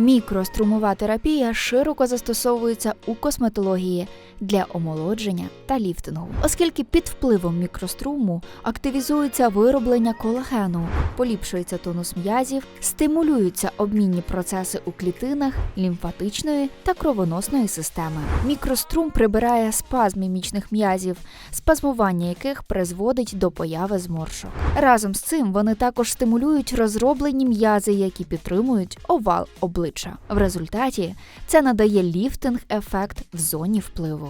Мікрострумова терапія широко застосовується у косметології для омолодження та ліфтингу, оскільки під впливом мікроструму активізується вироблення колагену, поліпшується тонус м'язів, стимулюються обмінні процеси у клітинах лімфатичної та кровоносної системи. Мікрострум прибирає спазм мімічних м'язів, спазмування яких призводить до появи зморшок. Разом з цим вони також стимулюють розроблені м'язи, які підтримують овал обличчя. В результаті це надає ліфтинг-ефект в зоні впливу.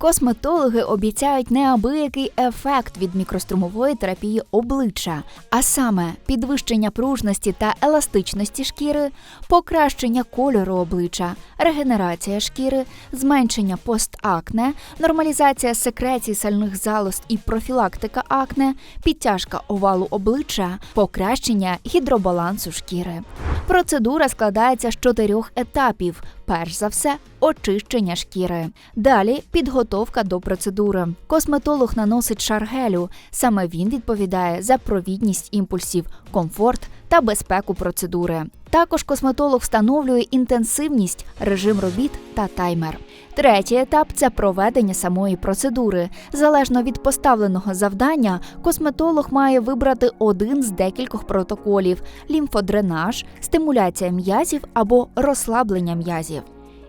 Косметологи обіцяють неабиякий ефект від мікрострумової терапії обличчя, а саме підвищення пружності та еластичності шкіри, покращення кольору обличчя, регенерація шкіри, зменшення постакне, нормалізація секрецій сальних залоз і профілактика акне, підтяжка овалу обличчя, покращення гідробалансу шкіри. Процедура складається з чотирьох етапів. Перш за все, очищення шкіри. Далі підготовка до процедури. Косметолог наносить шар гелю. Саме він відповідає за провідність імпульсів, комфорт та безпеку процедури. Також косметолог встановлює інтенсивність, режим робіт та таймер. Третій етап це проведення самої процедури. Залежно від поставленого завдання, косметолог має вибрати один з декількох протоколів: лімфодренаж, стимуляція м'язів або розслаблення м'язів.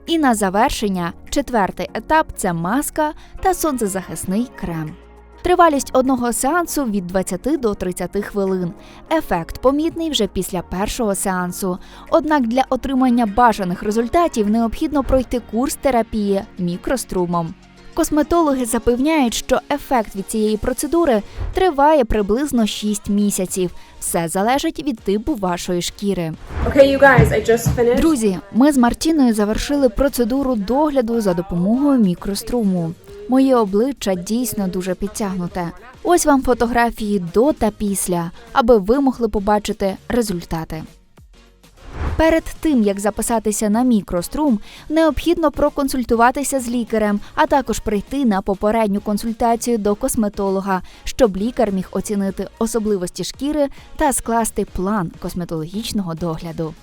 І на завершення, четвертий етап це маска та сонцезахисний крем. Тривалість одного сеансу від 20 до 30 хвилин. Ефект помітний вже після першого сеансу. Однак для отримання бажаних результатів необхідно пройти курс терапії мікрострумом. Косметологи запевняють, що ефект від цієї процедури триває приблизно 6 місяців. Все залежить від типу вашої шкіри. Okay, you guys, I just finished. Друзі, ми з Мартіною завершили процедуру догляду за допомогою мікроструму. Моє обличчя дійсно дуже підтягнуте. Ось вам фотографії до та після, аби ви могли побачити результати. Перед тим як записатися на мікрострум, необхідно проконсультуватися з лікарем, а також прийти на попередню консультацію до косметолога, щоб лікар міг оцінити особливості шкіри та скласти план косметологічного догляду.